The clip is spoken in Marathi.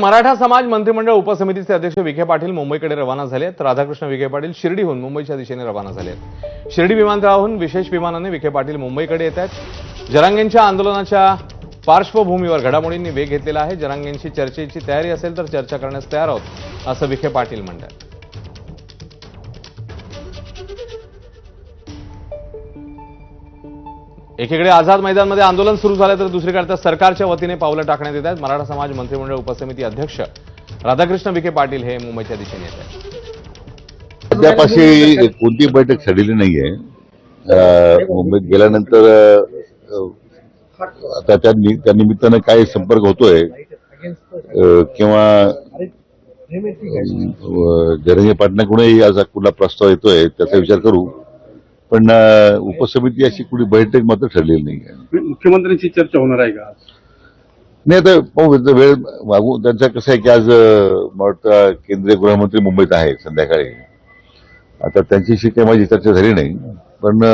मराठा समाज मंत्रिमंडळ उपसमितीचे अध्यक्ष विखे पाटील मुंबईकडे रवाना झाले आहेत. राधाकृष्ण विखे पाटील शिर्डीहून मुंबईच्या दिशेने रवाना झाले आहेत. शिर्डी विमानतळाहून विशेष विमानाने विखे पाटील मुंबईकडे येत आहेत. जरांगेंच्या आंदोलनाच्या पार्श्वभूमीवर घडामोडींनी वेग घेतलेला आहे. जरांगेंशी चर्चेची तयारी असेल तर चर्चा करण्यास तयार आहोत असं विखे पाटील म्हणतात. एकीकडे आझाद मैदानमध्ये आंदोलन सुरू झालं तर दुसरीकडे सरकारच्या वतीने पावलं टाकण्यात येत आहेत. मराठा समाज मंत्रिमंडळ उपसमिती अध्यक्ष राधाकृष्ण विखे पाटील हे मुंबईच्या दिशेने येत आहेत. सध्यापाशी कोणती बैठक ठरलेली नाहीये. अं, मुंबईत गेल्यानंतर आता त्या निमित्तानं काय संपर्क होतोय. किंवा अं, जरंगे पाटणाकडूनही असा कुठला प्रस्ताव येतोय त्याचा विचार करू. पण उपसमिती अशी कुठली बैठक मात्र ठरलेली नाही मुख्यमंत्र्यांची चर्चा होणार आहे का? नाही आता पाहू वेळ मागू. त्यांचं कसं आहे की आज मला वाटतं केंद्रीय गृहमंत्री मुंबईत आहे संध्याकाळी. आता त्यांच्याशी काही माझी चर्चा झाली नाही. पण